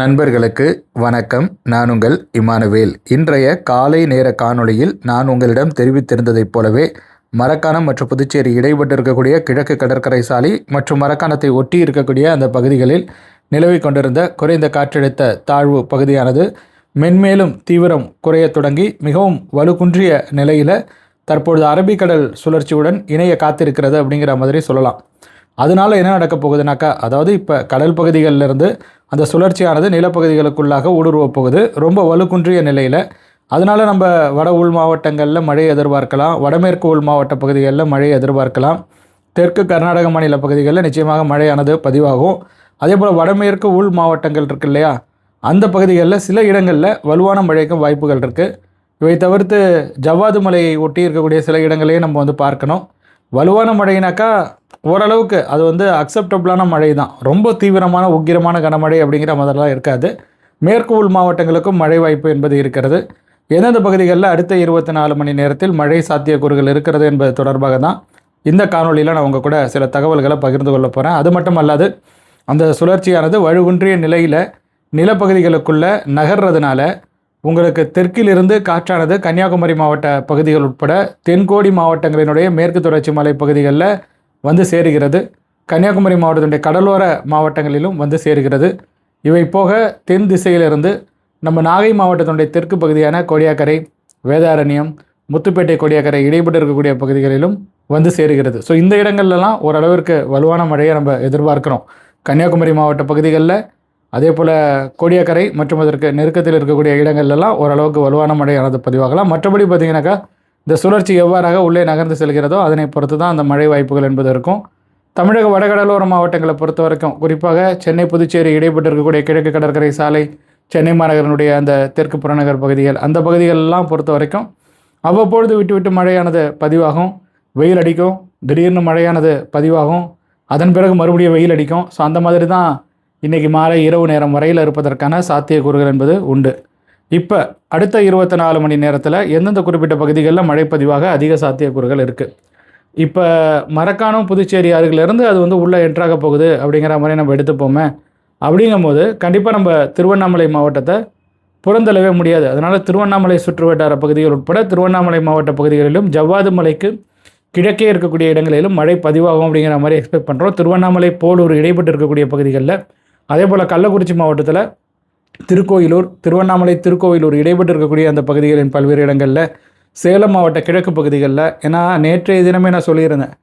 நண்பர்களுக்கு வணக்கம். நான் உங்கள் இமானுவேல். இன்றைய காலை நேர காணொளியில் நான் உங்களிடம் தெரிவித்திருந்ததைப் போலவே மரக்காணம் மற்றும் புதுச்சேரி இடைப்பட்டு இருக்கக்கூடிய கிழக்கு கடற்கரை சாலை மற்றும் மரக்காணத்தை ஒட்டி இருக்கக்கூடிய அந்த பகுதிகளில் நிலவி கொண்டிருந்த குறைந்த காற்றழுத்த தாழ்வு பகுதியானது மென்மேலும் தீவிரம் குறையத் தொடங்கி மிகவும் வலுக்குன்றிய நிலையில் தற்பொழுது அரபிக்கடல் சுழற்சியுடன் இணைய காத்திருக்கிறது அப்படிங்கிற மாதிரி சொல்லலாம். அதனால என்ன நடக்க போகுதுனாக்கா அதாவது இப்போ கடல் பகுதிகளில் இருந்து அந்த சுழற்சியானது நிலப்பகுதிகளுக்குள்ளாக ஊடுருவப் போகுது. ரொம்ப வலுக்குன்றிய நிலையில் அதனால் நம்ம வட உள் மாவட்டங்களில் மழை எதிர்பார்க்கலாம் வடமேற்கு உள் மாவட்ட பகுதிகளில் மழையை எதிர்பார்க்கலாம் தெற்கு கர்நாடக மாநில பகுதிகளில் நிச்சயமாக மழையானது பதிவாகும். அதே போல் வடமேற்கு உள் மாவட்டங்கள் இருக்கு இல்லையா அந்த பகுதிகளில் சில இடங்களில் வலுவான மழைக்கும் வாய்ப்புகள் இருக்குது இவை தவிர்த்து ஜவ்வாது மலையை ஒட்டி இருக்கக்கூடிய சில இடங்களையும் நம்ம வந்து பார்க்கணும். வலுவான மழைனாக்கா ஓரளவுக்கு அது வந்து அக்செப்டபுளான மழை தான் ரொம்ப தீவிரமான உக்கிரமான கனமழை அப்படிங்கிற மாதிரிலாம் இருக்காது. மேற்கு உள் மாவட்டங்களுக்கும் மழை வாய்ப்பு என்பது இருக்கிறது. எந்தெந்த பகுதிகளில் அடுத்த இருபத்தி நாலு மணி நேரத்தில் மழை சாத்தியக்கூறுகள் இருக்கிறது என்பது தொடர்பாக தான் இந்த காணொலியில் நான் உங்கள் கூட சில தகவல்களை பகிர்ந்து கொள்ள போகிறேன் அது மட்டும் அல்லாது அந்த சுழற்சியானது வலுகுன்றிய நிலையில் நிலப்பகுதிகளுக்குள்ளே நகர்றதுனால உங்களுக்கு தெற்கிலிருந்து காற்றானது கன்னியாகுமரி மாவட்ட பகுதிகள் உட்பட தென்கோடி மாவட்டங்களினுடைய மேற்கு தொடர்ச்சி மலை பகுதிகளில் வந்து சேருகிறது. கன்னியாகுமரி மாவட்டத்தினுடைய கடலோர மாவட்டங்களிலும் வந்து சேருகிறது. இவை போக தென் திசையிலிருந்து நம்ம நாகை மாவட்டத்தினுடைய தெற்கு பகுதியான கோடியாக்கரை வேதாரண்யம் முத்துப்பேட்டை கொடியாக்கரை இடைப்பட்டு இருக்கக்கூடிய பகுதிகளிலும் வந்து சேருகிறது. ஸோ இந்த இடங்கள்லாம் ஓரளவிற்கு வலுவான மழையை நம்ம எதிர்பார்க்கிறோம். கன்னியாகுமரி மாவட்ட பகுதிகளில் அதே போல் கோடியாக்கரை மற்றும் அதற்கு நெருக்கத்தில் இருக்கக்கூடிய இடங்கள்லாம் ஓரளவுக்கு வலுவான மழையானது பதிவாகலாம். மற்றபடி பார்த்திங்கனாக்கா இந்த சுழற்சி எவ்வாறாக உள்ளே நகர்ந்து செல்கிறதோ அதனை பொறுத்து தான் அந்த மழை வாய்ப்புகள் என்பது இருக்கும். தமிழக வடகடலோர மாவட்டங்களை பொறுத்த வரைக்கும் குறிப்பாக சென்னை புதுச்சேரி இடைப்பட்டு இருக்கக்கூடிய கிழக்கு கடற்கரை சாலை சென்னை மாநகரனுடைய அந்த தெற்கு புறநகர் பகுதிகள் அந்த பகுதிகளெல்லாம் பொறுத்த வரைக்கும் அவ்வப்பொழுது விட்டு விட்டு மழையானது பதிவாகும். வெயில் அடிக்கும். திடீர்னு மழையானது பதிவாகும். அதன் பிறகு மறுபடியும் வெயில் அடிக்கும். ஸோ அந்த மாதிரி தான் இன்றைக்கி மாலை இரவு நேரம் வரையில் இருப்பதற்கான சாத்தியக்கூறுகள் என்பது உண்டு. இப்போ அடுத்த இருபத்தி நாலு மணி நேரத்தில் எந்தெந்த குறிப்பிட்ட பகுதிகளில் மழை பதிவாக அதிக சாத்தியக்கூறுகள் இருக்குது இப்போ மரக்கானம் புதுச்சேரி அருகிலிருந்து அது வந்து உள்ளே என்ட்ராக போகுது அப்படிங்கிற மாதிரி நம்ம எடுத்துப்போமே. அப்படிங்கும்போது கண்டிப்பாக நம்ம திருவண்ணாமலை மாவட்டத்தை புறந்தளவே முடியாது. அதனால் திருவண்ணாமலை சுற்றுவட்டார பகுதிகள் உட்பட திருவண்ணாமலை மாவட்ட பகுதிகளிலும் ஜவ்வாது மலைக்கு கிழக்கே இருக்கக்கூடிய இடங்களிலும் மழை பதிவாகும் அப்படிங்கிற மாதிரி எக்ஸ்பெக்ட் பண்ணுறோம் திருவண்ணாமலை போலூர் இடைப்பட்டு இருக்கக்கூடிய பகுதிகளில். அதே போல் கள்ளக்குறிச்சி மாவட்டத்தில் திருக்கோயிலூர் திருவண்ணாமலை திருக்கோயிலூர் இடைப்பட்டு இருக்கக்கூடிய அந்த பகுதிகளின் பல்வேறு இடங்களில் சேலம் மாவட்ட கிழக்கு பகுதிகளில் ஏன்னா நேற்றைய தினமே நான் சொல்லியிருந்தேன்.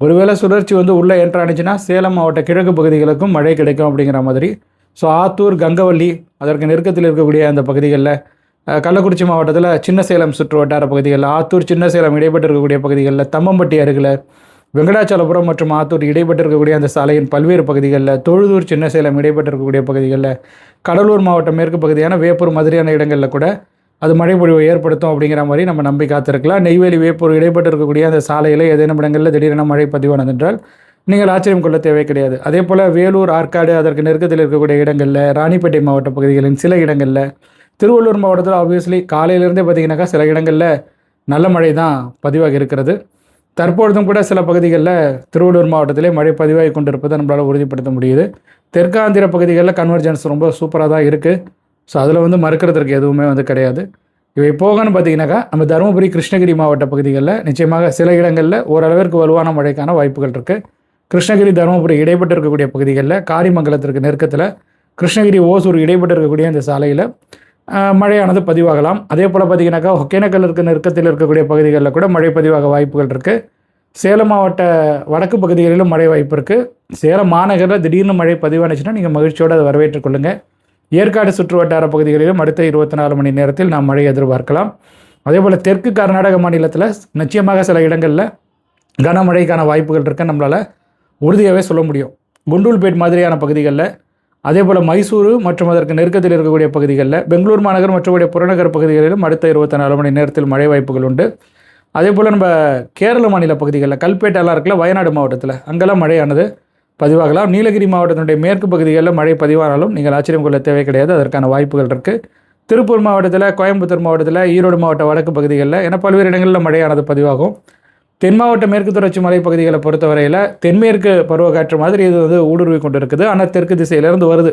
ஒருவேளை சுழற்சி வந்து உள்ளே என்ட்ரானுச்சுன்னா சேலம் மாவட்ட கிழக்கு பகுதிகளுக்கும் மழை கிடைக்கும் அப்படிங்கிற மாதிரி. ஸோ ஆத்தூர் கங்கவள்ளி அதற்கு நெருக்கத்தில் இருக்கக்கூடிய அந்த பகுதிகளில் கள்ளக்குறிச்சி மாவட்டத்தில் சின்ன சேலம் சுற்று வட்டார பகுதிகளில் ஆத்தூர் சின்ன சேலம் இடைப்பட்டு இருக்கக்கூடிய பகுதிகளில் தம்மம்பட்டி அருகில் வெங்கடாச்சலபுரம் மற்றும் ஆத்தூர் இடைப்பட்டிருக்கக்கூடிய அந்த சாலையின் பல்வேறு பகுதிகளில் தொழுதூர் சின்ன சேலம் இடைப்பட்டிருக்கக்கூடிய பகுதிகளில் கடலூர் மாவட்டம் மேற்கு பகுதியான வேப்பூர் மாதிரியான இடங்களில் கூட அது மழை பொழிவை ஏற்படுத்தும் அப்படிங்கிற மாதிரி நம்ம நம்பி காத்திருக்கலாம். நெய்வேலி வேப்பூர் இடைப்பட்டு இருக்கக்கூடிய அந்த சாலையில் ஏதேனும் இடங்களில் திடீரென மழை பதிவானது என்றால் நீங்கள் ஆச்சரியம் கொள்ள தேவை கிடையாது. அதே போல் வேலூர் ஆற்காடு அதற்கு நெருக்கத்தில் இருக்கக்கூடிய இடங்களில் ராணிப்பேட்டை மாவட்ட பகுதிகளின் சில இடங்களில் திருவள்ளூர் மாவட்டத்தில் ஆப்வியஸ்லி காலையிலேருந்தே பார்த்தீங்கன்னாக்கா சில இடங்களில் நல்ல மழை தான் பதிவாகி இருக்கிறது. தற்பொழுதும் கூட சில பகுதிகளில் திருவள்ளூர் மாவட்டத்திலே மழை பதிவாகி கொண்டிருப்பதை நம்மளால் உறுதிப்படுத்த முடியுது. தெற்காந்திர பகுதிகளில் கன்வர்ஜென்ஸ் ரொம்ப சூப்பராக தான் இருக்குது ஸோ அதில் வந்து மறுக்கிறதுக்கு எதுவுமே வந்து கிடையாது. இவை போகன்னு பார்த்தீங்கன்னாக்கா நம்ம தருமபுரி கிருஷ்ணகிரி மாவட்ட பகுதிகளில் நிச்சயமாக சில இடங்களில் ஓரளவிற்கு வலுவான மழைக்கான வாய்ப்புகள் இருக்குது கிருஷ்ணகிரி தருமபுரி இடைப்பட்டு இருக்கக்கூடிய பகுதிகளில் காரிமங்கலத்திற்கு நெருக்கத்தில் கிருஷ்ணகிரி ஓசூர் இடைப்பட்டு இருக்கக்கூடிய அந்த சாலையில் மழையானது பதிவாகலாம். அதே போல் பார்த்தீங்கன்னாக்கா ஒகேனக்கல் இருக்க நெருக்கத்தில் இருக்கக்கூடிய பகுதிகளில் கூட மழை பதிவாக வாய்ப்புகள் இருக்குது சேலம் மாவட்ட வடக்கு பகுதிகளிலும் மழை வாய்ப்பு இருக்குது சேலம் மாநகரில் திடீர்னு மழை பதிவானுச்சுன்னா நீங்கள் மகிழ்ச்சியோடு அதை வரவேற்றுக் கொள்ளுங்கள் ஏற்காடு சுற்று வட்டார பகுதிகளிலும் அடுத்த இருபத்தி நாலு மணி நேரத்தில் நாம் மழை எதிர்பார்க்கலாம். அதே போல் தெற்கு கர்நாடக மாநிலத்தில் நிச்சயமாக சில இடங்களில் கனமழைக்கான வாய்ப்புகள் இருக்க நம்மளால் உறுதியாகவே சொல்ல முடியும். குண்டூல்பேட் மாதிரியான பகுதிகளில் அதே போல் மைசூரு மற்றும் அதற்கு நெருக்கத்தில் இருக்கக்கூடிய பகுதிகளில் பெங்களூர் மாநகர் மற்றும் புறநகர் பகுதிகளிலும் அடுத்த இருபத்தி நாலு மணி நேரத்தில் மழை வாய்ப்புகள் உண்டு. அதே போல் நம்ம கேரள மாநில பகுதிகளில் கல்பேட்டெல்லாம் இருக்குல்ல வயநாடு மாவட்டத்தில் அங்கெல்லாம் மழையானது பதிவாகலாம். நீலகிரி மாவட்டத்தினுடைய மேற்கு பகுதிகளில் மழை பதிவானாலும் நீங்கள் ஆச்சரியம் கொள்ள தேவை கிடையாது அதற்கான வாய்ப்புகள் இருக்குது திருப்பூர் மாவட்டத்தில் கோயம்புத்தூர் மாவட்டத்தில் ஈரோடு மாவட்ட வடக்கு பகுதிகளில் என பல்வேறு இடங்களில் மழையானது பதிவாகும். தென் மாவட்ட மேற்கு தொடர்ச்சி மலைப்பகுதிகளை பொறுத்தவரையில் தென்மேற்கு பருவக்காற்று மாதிரி இது வந்து ஊடுருவி கொண்டு இருக்குது ஆனால் தெற்கு திசையிலேருந்து வருது.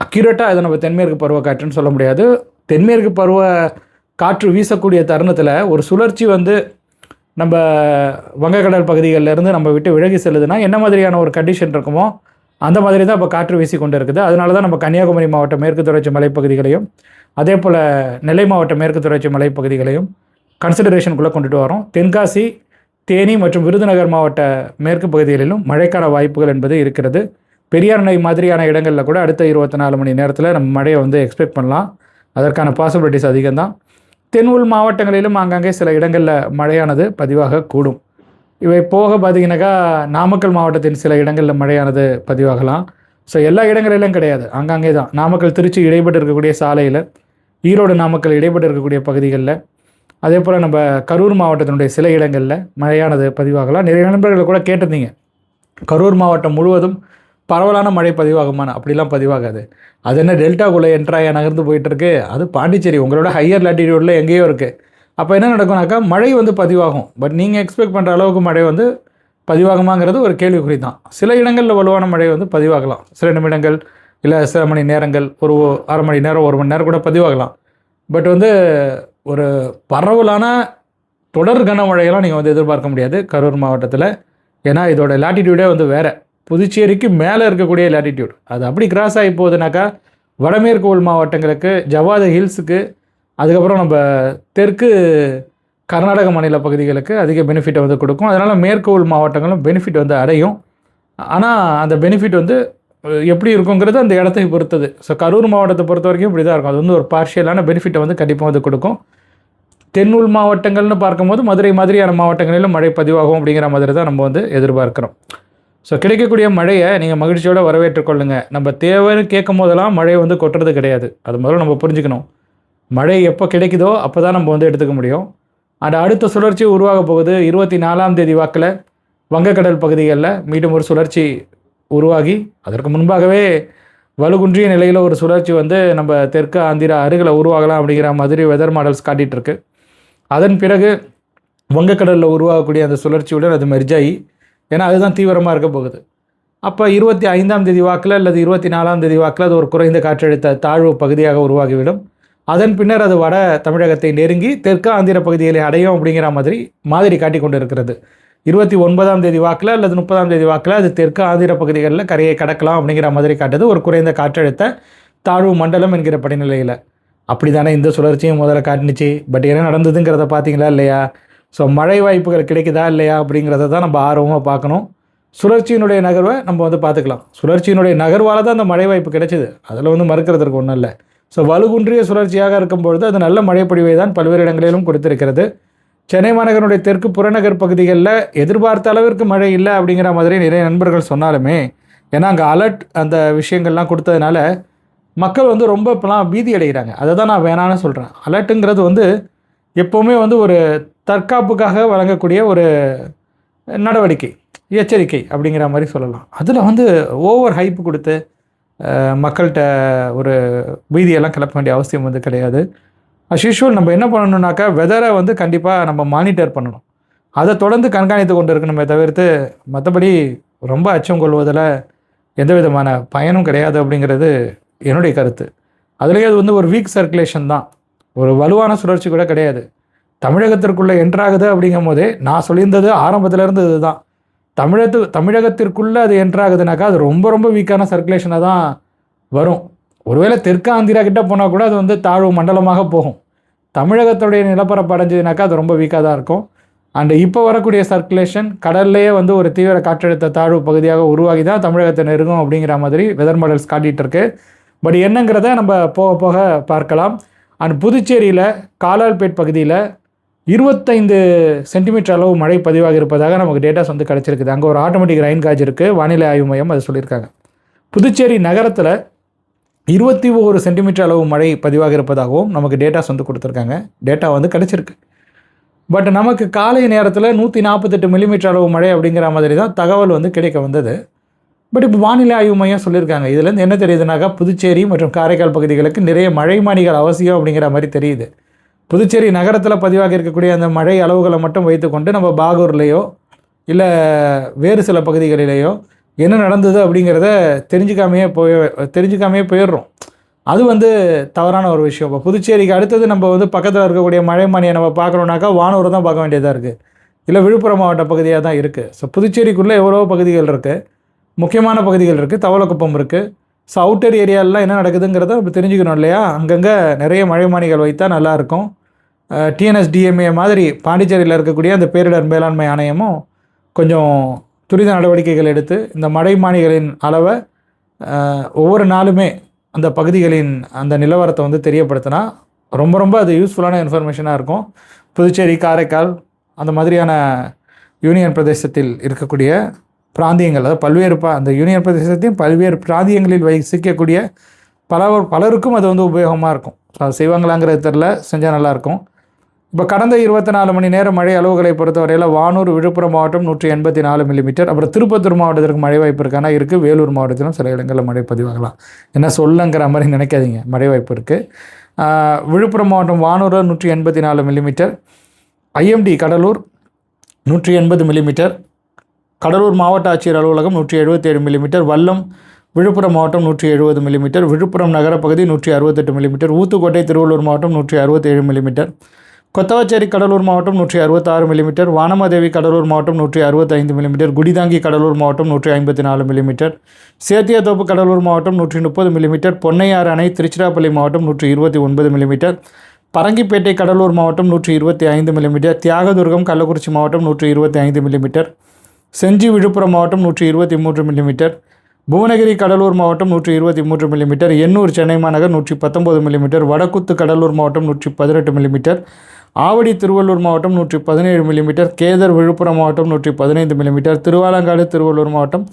அக்யூரேட்டாக இதை நம்ம தென்மேற்கு பருவக்காற்றுன்னு சொல்ல முடியாது. தென்மேற்கு பருவ காற்று வீசக்கூடிய தருணத்தில் ஒரு சுழற்சி வந்து நம்ம வங்கக்கடல் பகுதிகளில் இருந்து நம்ம விட்டு விலகி செல்லுதுன்னா என்ன மாதிரியான ஒரு கண்டிஷன் இருக்குமோ அந்த மாதிரி தான் இப்போ காற்று வீசி கொண்டு இருக்குது அதனால தான் நம்ம கன்னியாகுமரி மாவட்ட மேற்கு தொடர்ச்சி மலைப்பகுதிகளையும் அதே போல் நெல்லை மாவட்ட மேற்கு தொடர்ச்சி மலைப்பகுதிகளையும் கன்சிடரேஷனுக்குள்ளே கொண்டுட்டு வரோம். தென்காசி தேனி மற்றும் விருதுநகர் மாவட்ட மேற்கு பகுதிகளிலும் மழைக்கான வாய்ப்புகள் என்பது இருக்கிறது. பெரியார் நை மாதிரியான இடங்களில் கூட அடுத்த இருபத்தி நாலு மணி நேரத்தில் நம்ம மழையை வந்து எக்ஸ்பெக்ட் பண்ணலாம். அதற்கான பாசிபிலிட்டிஸ் அதிகம்தான். தென் உள் மாவட்டங்களிலும் ஆங்காங்கே சில இடங்களில் மழையானது பதிவாக கூடும். இவை போக பார்த்தீங்கன்னாக்கா நாமக்கல் மாவட்டத்தின் சில இடங்களில் மழையானது பதிவாகலாம். ஸோ எல்லா இடங்களிலும் கிடையாது. ஆங்காங்கே தான். நாமக்கல் திருச்சி இடைப்பட்டு இருக்கக்கூடிய சாலையில் ஈரோடு நாமக்கல் இடைப்பட்டு இருக்கக்கூடிய பகுதிகளில் அதே போல் நம்ம கரூர் மாவட்டத்தினுடைய சில இடங்களில் மழையானது பதிவாகலாம். நிறைய நண்பர்கள் கூட கேட்டிருந்தீங்க. கரூர் மாவட்டம் முழுவதும் பரவலான மழை பதிவாகுமான அப்படிலாம் பதிவாகாது. அது என்ன டெல்டாக்குள்ளே என்ட்ராய நகர்ந்து போயிட்டுருக்கு? அது பாண்டிச்சேரி உங்களோட ஹையர் லாட்டிடியூடில் எங்கேயோ இருக்குது அப்போ என்ன நடக்கும்னாக்கா மழை வந்து பதிவாகும். பட் நீங்கள் எக்ஸ்பெக்ட் பண்ணுற அளவுக்கு மழை வந்து பதிவாகுமாங்கிறது ஒரு கேள்விக்குறி தான் சில இடங்களில் வலுவான மழை வந்து பதிவாகலாம். சில நிமிடங்கள் இல்லை சில மணி நேரங்கள் ஒரு அரை மணி நேரம் ஒரு மணி நேரம் கூட பதிவாகலாம். பட் வந்து ஒரு பரவலான தொடர் கனமழையெல்லாம் நீங்கள் வந்து எதிர்பார்க்க முடியாது கரூர் மாவட்டத்தில். ஏன்னா இதோட லாட்டிடியூடே வந்து வேறு. புதுச்சேரிக்கு மேலே இருக்கக்கூடிய லாட்டிடியூட் அது அப்படி கிராஸ் ஆகி போகுதுனாக்கா வடமேற்கு உள் மாவட்டங்களுக்கு ஜவாத ஹில்ஸுக்கு அதுக்கப்புறம் நம்ம தெற்கு கர்நாடக மாநில பகுதிகளுக்கு அதிக பெனிஃபிட்டை வந்து கொடுக்கும். அதனால் மேற்கு உள் மாவட்டங்களும் பெனிஃபிட் வந்து அடையும். ஆனால் அந்த பெனிஃபிட் வந்து எப்படி இருக்குங்கிறது அந்த இடத்தை பொறுத்தது. ஸோ கரூர் மாவட்டத்தை பொறுத்த வரைக்கும் இப்படி தான் இருக்கும். அது வந்து ஒரு பார்ஷியலான பெனிஃபிட்டை வந்து கண்டிப்பாக வந்து கொடுக்கும். தென்னூல் மாவட்டங்கள்னு பார்க்கும்போது மதுரை மாதிரியான மாவட்டங்களிலும் மழை பதிவாகும் அப்படிங்கிற மாதிரி தான் நம்ம வந்து எதிர்பார்க்குறோம். ஸோ கிடைக்கக்கூடிய மழையை நீங்கள் மகிழ்ச்சியோடு வரவேற்றுக்கொள்ளுங்க நம்ம தேவைன்னு கேட்கும் போதெல்லாம் மழை வந்து கொட்டுறது கிடையாது. அது முதல்ல நம்ம புரிஞ்சுக்கணும். மழை எப்போ கிடைக்குதோ அப்போ தான் நம்ம வந்து எடுத்துக்க முடியும். அண்ட் அடுத்த சுழற்சி உருவாக போகுது இருபத்தி நாலாம் தேதி வாக்கில் வங்கக்கடல் பகுதிகளில் மீண்டும் ஒரு சுழற்சி உருவாகி அதற்கு முன்பாகவே வலுகுன்றிய நிலையில் ஒரு சுழற்சி வந்து நம்ம தெற்கு ஆந்திரா அருகில் உருவாகலாம் அப்படிங்கிற மாதிரி வெதர் மாடல்ஸ் காட்டிகிட்ருக்கு அதன் பிறகு வங்கக்கடலில் உருவாகக்கூடிய அந்த சுழற்சியுடன் அது மெர்ஜாயி ஏன்னா அதுதான் தீவிரமாக இருக்க போகுது. அப்போ இருபத்தி ஐந்தாம் தேதி வாக்கில் அல்லது இருபத்தி நாலாம் தேதி வாக்கில் அது ஒரு குறைந்த காற்றழுத்த தாழ்வு பகுதியாக உருவாகிவிடும். அதன் பின்னர் அது வட தமிழகத்தை நெருங்கி தெற்கு ஆந்திர பகுதிகளை அடையும் அப்படிங்கிற மாதிரி மாதிரி காட்டி கொண்டு இருக்கிறது இருபத்தி ஒன்பதாம் தேதி வாக்கில் அல்லது முப்பதாம் தேதி வாக்கில் அது தெற்கு ஆந்திர பகுதிகளில் கரையை கடக்கலாம் அப்படிங்கிற மாதிரி காட்டுது. ஒரு குறைந்த காற்றழுத்த தாழ்வு மண்டலம் என்கிற படிநிலையில். அப்படி தானே இந்த சுழற்சியும் முதல்ல காட்டுனுச்சு. பட் என்ன நடந்ததுங்கிறத பார்த்தீங்களா இல்லையா? ஸோ மழை வாய்ப்புகள் கிடைக்குதா இல்லையா அப்படிங்கிறத தான் நம்ம ஆர்வமாக பார்க்கணும். சுழற்சியினுடைய நகர்வை நம்ம வந்து பார்த்துக்கலாம். சுழற்சியினுடைய நகர்வால் தான் அந்த மழை வாய்ப்பு கிடைச்சிது. அதில் வந்து மறுக்கிறதுக்கு ஒன்றும் இல்லை. ஸோ வலுகுன்றிய சுழற்சியாக இருக்கும்பொழுது அது நல்ல மழைப்பொழிவை தான் பல்வேறு இடங்களிலும் கொடுத்திருக்கிறது. சென்னை மாநகரனுடைய தெற்கு புறநகர் பகுதிகளில் எதிர்பார்த்த அளவிற்கு மழை இல்லை அப்படிங்கிற மாதிரி நிறைய நண்பர்கள் சொன்னாலுமே ஏன்னா அங்கே அலர்ட் அந்த விஷயங்கள்லாம் கொடுத்ததுனால மக்கள் வந்து ரொம்ப இப்போலாம் பீதி அடைகிறாங்க. அதை தான் நான் வேணான்னு சொல்கிறேன் அலர்ட்டுங்கிறது வந்து எப்போவுமே வந்து ஒரு தற்காப்புக்காக வழங்கக்கூடிய ஒரு நடவடிக்கை எச்சரிக்கை அப்படிங்கிற மாதிரி சொல்லலாம். அதில் வந்து ஓவர் ஹைப்பு கொடுத்து மக்கள்கிட்ட ஒரு பீதியெல்லாம் கிளப்ப வேண்டிய அவசியம் வந்து கிடையாது. அஸ் யூஷுவல் நம்ம என்ன பண்ணணும்னாக்கா வெதரை வந்து கண்டிப்பாக நம்ம மானிட்டர் பண்ணணும். அதை தொடர்ந்து கண்காணித்து கொண்டு இருக்கணுமே தவிர்த்து மற்றபடி ரொம்ப அச்சம் கொள்வதில் எந்த விதமான பயனும் கிடையாது அப்படிங்கிறது என்னுடைய கருத்து. அதுலேயே அது வந்து ஒரு வீக் சர்க்குலேஷன் தான். ஒரு வலுவான சுழற்சி கூட கிடையாது. தமிழகத்திற்குள்ளே என்ட்ராகுது அப்படிங்கும் போதே நான் சொல்லியிருந்தது ஆரம்பத்திலேருந்து இது தான் தமிழத்து தமிழகத்திற்குள்ளே அது என்ட்ராகுதுனாக்கா அது ரொம்ப ரொம்ப வீக்கான சர்க்குலேஷனாக தான் வரும். ஒருவேளை தெற்கு ஆந்திரா கிட்ட போனால் கூட அது வந்து தாழ்வு மண்டலமாக போகும். தமிழகத்துடைய நிலப்பரப்பு அடைஞ்சதுனாக்கா அது ரொம்ப வீக்காக தான் இருக்கும். அண்ட் இப்போ வரக்கூடிய சர்க்குலேஷன் கடல்லையே வந்து ஒரு தீவிர காற்றழுத்த தாழ்வு பகுதியாக உருவாகி தான் தமிழகத்தை நெருங்கும் அப்படிங்கிற மாதிரி வெதர் மாடல்ஸ் காட்டிகிட்டு இருக்கு. பட் என்னங்கிறத நம்ம போக போக பார்க்கலாம். அண்ட் புதுச்சேரியில் காலால்பேட் பகுதியில் இருபத்தைந்து சென்டிமீட்டர் அளவு மழை பதிவாக இருப்பதாக நமக்கு டேட்டாஸ் வந்து கிடச்சிருக்குது. அங்கே ஒரு ஆட்டோமேட்டிக் ரைன் காஜ் இருக்குது வானிலை ஆய்வு மையம் அது சொல்லியிருக்காங்க. புதுச்சேரி நகரத்தில் இருபத்தி ஒரு சென்டிமீட்டர் அளவு மழை பதிவாக இருப்பதாகவும் நமக்கு டேட்டாஸ் வந்து கொடுத்துருக்காங்க. டேட்டா வந்து கிடச்சிருக்கு. பட் நமக்கு காலை நேரத்தில் நூற்றி நாற்பத்தெட்டு மில்லிமீட்டர் அளவு மழை அப்படிங்கிற மாதிரி தான் தகவல் வந்து கிடைக்க வந்தது. பட் இப்போ வானிலை ஆய்வு மையம் சொல்லியிருக்காங்க. இதுலேருந்து என்ன தெரியுதுனாக்கா புதுச்சேரி மற்றும் காரைக்கால் பகுதிகளுக்கு நிறைய மழை மாணிகள் அவசியம் அப்படிங்கிற மாதிரி தெரியுது. புதுச்சேரி நகரத்தில் பதிவாக இருக்கக்கூடிய அந்த மழை அளவுகளை மட்டும் வைத்துக்கொண்டு நம்ம பாகூர்லேயோ இல்லை வேறு சில பகுதிகளிலேயோ என்ன நடந்தது அப்படிங்கிறத தெரிஞ்சுக்காமையே போய் தெரிஞ்சுக்காமையே போயிடுறோம். அது வந்து தவறான ஒரு விஷயம். இப்போ புதுச்சேரிக்கு அடுத்தது நம்ம வந்து பக்கத்தில் இருக்கக்கூடிய மழைமணியை நம்ம பார்க்குறோம்னாக்கா வானூர் தான் பார்க்க வேண்டியதாக இருக்குது இல்லை விழுப்புரம் மாவட்ட பகுதியாக தான் இருக்குது ஸோ புதுச்சேரிக்குள்ளே எவ்வளோ பகுதிகள் இருக்குது முக்கியமான பகுதிகள் இருக்குது தவளக்குப்பம் இருக்குது ஸோ அவுட்டர் ஏரியாலெலாம் என்ன நடக்குதுங்கிறத நம்ம தெரிஞ்சுக்கணும் இல்லையா? அங்கங்கே நிறைய மழைமானிகள் வைத்தா நல்லாயிருக்கும் டிஎன்எஸ்டிஎம்ஏ மாதிரி பாண்டிச்சேரியில் இருக்கக்கூடிய அந்த பேரிடர் மேலாண்மை ஆணையமும் கொஞ்சம் துரித நடவடிக்கைகள் எடுத்து இந்த மழைமானிகளின் அளவை ஒவ்வொரு நாளுமே அந்த பகுதிகளின் அந்த நிலவரத்தை வந்து தெரியப்படுத்தினா ரொம்ப ரொம்ப அது யூஸ்ஃபுல்லான இன்ஃபர்மேஷனாக இருக்கும். புதுச்சேரி காரைக்கால் அந்த மாதிரியான யூனியன் பிரதேசத்தில் இருக்கக்கூடிய பிராந்தியங்கள் அதாவது பல்வேறு ப அந்த யூனியன் பிரதேசத்தையும் பல்வேறு பிராந்தியங்களில் வை சிக்கக்கூடிய பல பலருக்கும் அது வந்து உபயோகமாக இருக்கும். ஸோ அது செய்வாங்களாங்கிறது தெரில செஞ்சால் நல்லாயிருக்கும் இப்போ கடந்த இருபத்தி நாலு மணி நேரம் மழை அளவுகளை பொறுத்தவரையில் வானூர் விழுப்புரம் மாவட்டம் நூற்றி எண்பத்தி நாலு மில்லிமீட்டர் அப்புறம் திருப்பத்தூர் மாவட்டத்திற்கு மழை வாய்ப்பு இருக்கானா? இருக்குது வேலூர் மாவட்டத்திலும் சில இடங்களில் மழை பதிவாகலாம். என்ன சொல்லுங்கிற மாதிரி நினைக்காதீங்க. மழை வாய்ப்பு இருக்குது விழுப்புரம் மாவட்டம் வானூரில் நூற்றி எண்பத்தி நாலு மில்லிமீட்டர் ஐஎம்டி கடலூர் நூற்றி எண்பது மில்லிமீட்டர் கடலூர் மாவட்ட ஆட்சியர் அலுவலகம் நூற்றி எழுபத்தேழு மில்லிமீட்டர் வல்லம் விழுப்புரம் மாவட்டம் நூற்றி எழுபது மில்லிமீட்டர் விழுப்புரம் நகரப்பகுதி நூற்றி அறுபத்தெட்டு மில்லிமீட்டர் ஊத்துக்கோட்டை திருவள்ளூர் மாவட்டம் நூற்றி அறுபத்தேழு மில்லிமீட்டர் கொத்தவச்சேரி கடலூர் மாவட்டம் நூற்றி அறுபத்தாறு மில்லிமீட்டர் வானமாதேவி கடலூர் மாவட்டம் நூற்றி அறுபத்தைந்து மில்லிமீட்டர் குடிதாங்கி கடலூர் மாவட்டம் நூற்றி ஐம்பத்தி நாலு மில்லிமீட்டர் சேத்தியாத்தோப்பு கடலூர் மாவட்டம் நூற்றி முப்பது மில்லிமீட்டர் பொன்னையாறு அணை திருச்சிராப்பள்ளி மாவட்டம் நூற்றி இருபத்தி ஒன்பது மில்லிமீட்டர் பரங்கிப்பேட்டை கடலூர் மாவட்டம் நூற்றி இருபத்தி ஐந்து மில்லிமீட்டர் தியாகதுர்கம் கள்ளக்குறிச்சி மாவட்டம் நூற்றி இருபத்தி ஐந்து மில்லிமீட்டர் செஞ்சி விழுப்புரம் மாவட்டம் நூற்றி இருபத்தி மூன்று மில்லிமீட்டர் புவனகிரி கடலூர் மாவட்டம் நூற்றி இருபத்தி மூன்று மில்லிமீட்டர் எண்ணூர் சென்னை மாநகர் நூற்றி பத்தொம்பது மில்லிமீட்டர் வடக்குத்து கடலூர் மாவட்டம் நூற்றி பதினெட்டு மில்லிமீட்டர் ஆவடி திருவள்ளூர் மாவட்டம் நூற்றி பதினேழு மில்லிமீட்டர் கேதர் விழுப்புரம் மாவட்டம் நூற்றி பதினைந்து மில்லிமீட்டர் திருவாலங்காடு திருவள்ளூர் மாவட்டம்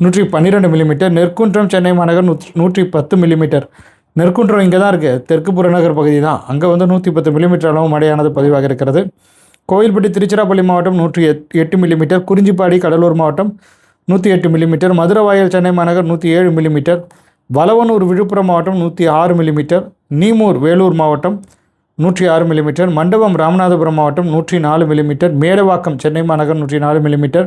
நூற்றி பன்னிரெண்டு மில்லிமீட்டர் நெற்குன்றம் சென்னை மாநகர் நூற்றி நூற்றி பத்து மில்லிமீட்டர் நெற்குன்றம் இங்கே தான் இருக்குது தெற்கு புறநகர் பகுதி தான் அங்கே வந்து நூற்றி பத்து மில்லிமீட்டர் அளவு மழையானது பதிவாக இருக்கிறது. கோயில்பட்டி திருச்சிராப்பள்ளி மாவட்டம் நூற்றி எட் எட்டு மில்லிமீட்டர் குறிஞ்சிப்பாடி கடலூர் மாவட்டம் நூற்றி எட்டு மில்லிமீட்டர் மதுரவாயல் சென்னை மாநகர் நூற்றி ஏழு மில்லிமீட்டர் வளவனூர் விழுப்புரம் மாவட்டம் நூற்றி ஆறு மில்லிமீட்டர் நீமூர் வேலூர் மாவட்டம் நூற்றி ஆறு மில்லிமீட்டர் மண்டபம் ராமநாதபுரம் மாவட்டம் நூற்றி நாலு மில்லிமீட்டர் மேடவாக்கம் சென்னை மாநகர் நூற்றி நாலு மில்லிமீட்டர்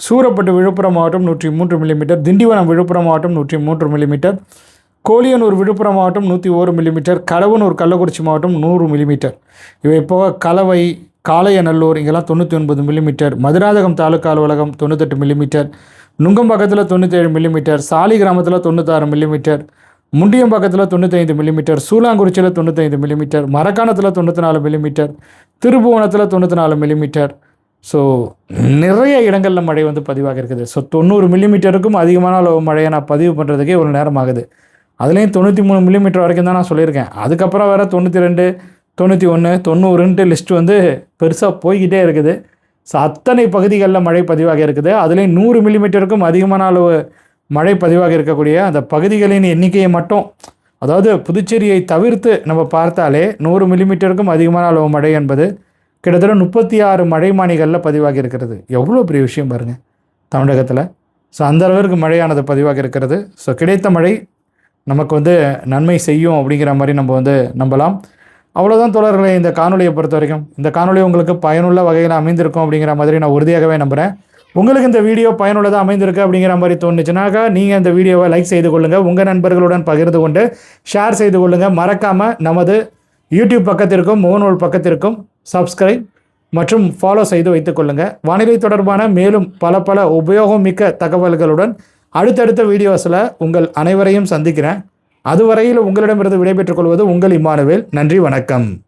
சூரப்பட்டு விழுப்புரம் மாவட்டம் நூற்றி மூன்று மில்லிமீட்டர் திண்டிவனம் விழுப்புரம் மாவட்டம் நூற்றி மூன்று மில்லிமீட்டர் கோலியனூர் விழுப்புரம் மாவட்டம் நூற்றி ஒரு மில்லிமீட்டர் கடவனூர் கள்ளக்குறிச்சி மாவட்டம் நூறு மில்லிமீட்டர் இவை போக கலவை காளையநல்லூர் இங்கெல்லாம் தொண்ணூற்றி ஒன்பது மில்லிமீட்டர் மதுராதகம் தாலுக்கா அலுவலகம் தொண்ணூத்தெட்டு மில்லிமீட்டர் நுங்கம்பாக்கத்தில் தொண்ணூற்றேழு மில்லிமீட்டர் சாலி கிராமத்தில் தொண்ணூத்தாறு மில்லிமீட்டர் முண்டியம் பக்கத்தில் தொண்ணூத்தைந்து மில்லிமீட்டர் சூலாங்குறிச்சியில் தொண்ணூத்தைந்து மில்லிமீட்டர் மரக்காணத்தில் தொண்ணூற்றி நாலு மில்லிமீட்டர் திருபுவனத்தில் தொண்ணூற்றி நாலு மில்லிமீட்டர் ஸோ நிறைய இடங்களில் மழை வந்து பதிவாக இருக்குது. ஸோ தொண்ணூறு மில்லிமீட்டருக்கும் அதிகமான அளவு மழையை நான் பதிவு பண்ணுறதுக்கே ஒரு நேரம் ஆகுது. அதுலேயும் தொண்ணூற்றி மூணு மில்லிமீட்டர் வரைக்கும் தான் நான் சொல்லியிருக்கேன். அதுக்கப்புறம் வேறு தொண்ணூற்றி ரெண்டு தொண்ணூற்றி ஒன்று தொண்ணூறுன்ட்டு லிஸ்ட் வந்து பெருசாக போய்கிட்டே இருக்குது. ஸோ அத்தனை பகுதிகளில் மழை பதிவாக இருக்குது. அதுலேயும் நூறு மில்லிமீட்டருக்கும் அதிகமான அளவு மழை பதிவாக இருக்கக்கூடிய அந்த பகுதிகளின் எண்ணிக்கையை மட்டும் அதாவது புதுச்சேரியை தவிர்த்து நம்ம பார்த்தாலே நூறு மில்லிமீட்டருக்கும் அதிகமான அளவு மழை என்பது கிட்டத்தட்ட முப்பத்தி ஆறு மழைமானிகளில் பதிவாகி இருக்கிறது. எவ்வளோ பெரிய விஷயம் பாருங்கள் தமிழகத்தில். ஸோ அந்த அளவிற்கு மழையானது பதிவாக இருக்கிறது. ஸோ கிடைத்த மழை நமக்கு வந்து நன்மை செய்யும் அப்படிங்கிற மாதிரி நம்ம வந்து நம்பலாம். அவ்வளோதான் தொடர்களை இந்த காணொலியை பொறுத்த வரைக்கும். இந்த காணொலி உங்களுக்கு பயனுள்ள வகையில் அமைந்திருக்கும் அப்படிங்கிற மாதிரி நான் உறுதியாகவே நம்புகிறேன் உங்களுக்கு இந்த வீடியோ பயனுள்ளதாக அமைந்திருக்கு அப்படிங்கிற மாதிரி தோணுச்சுனாக்கா நீங்கள் இந்த வீடியோவை லைக் செய்து கொள்ளுங்கள் உங்கள் நண்பர்களுடன் பகிர்ந்து கொண்டு ஷேர் செய்து கொள்ளுங்கள் மறக்காமல் நமது யூடியூப் பக்கத்திற்கும் முகநூல் பக்கத்திற்கும் சப்ஸ்கிரைப் மற்றும் ஃபாலோ செய்து வைத்துக் கொள்ளுங்கள் வானிலை தொடர்பான மேலும் பல பல உபயோகம் மிக்க தகவல்களுடன் அடுத்தடுத்த வீடியோஸில் உங்கள் அனைவரையும் சந்திக்கிறேன். அதுவரையில் உங்களிடமிருந்து விடைபெற்றுக் கொள்வது உங்கள் இம்மானுவேல் நன்றி வணக்கம்.